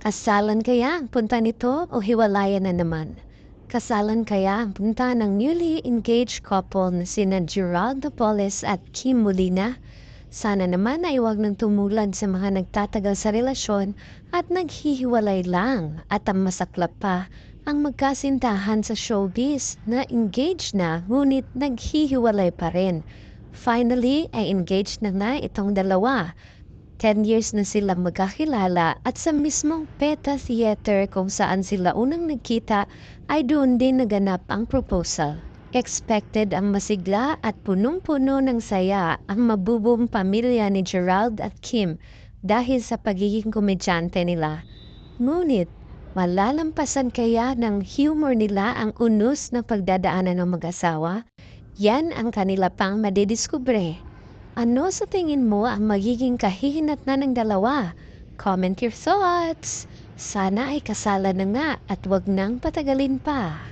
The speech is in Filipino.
Kasalan kaya ang punta nito o hiwalayan na naman? Kasalan kaya ang punta ng newly engaged couple na sina Gerald Napoles at Kim Molina? Sana naman ay huwag nang tumulan sa mga nagtatagal sa relasyon at naghihiwalay lang at ang masaklap pa ang magkasintahan sa showbiz na engaged na ngunit naghihiwalay pa rin. Finally ay engaged na nga itong dalawa. 10 years na sila magkakilala at sa mismong PETA Theater kung saan sila unang nagkita ay doon din naganap ang proposal. Expected ang masigla at punong-puno ng saya ang mabubong pamilya ni Gerald at Kim dahil sa pagiging komedyante nila. Ngunit, malalampasan kaya ng humor nila ang unos na pagdadaanan ng mag-asawa? Yan ang kanila pang madidiskubre. Ano sa tingin mo ang magiging kahihinat na ng dalawa? Comment your thoughts. Sana ay kasala na nga at wag nang patagalin pa.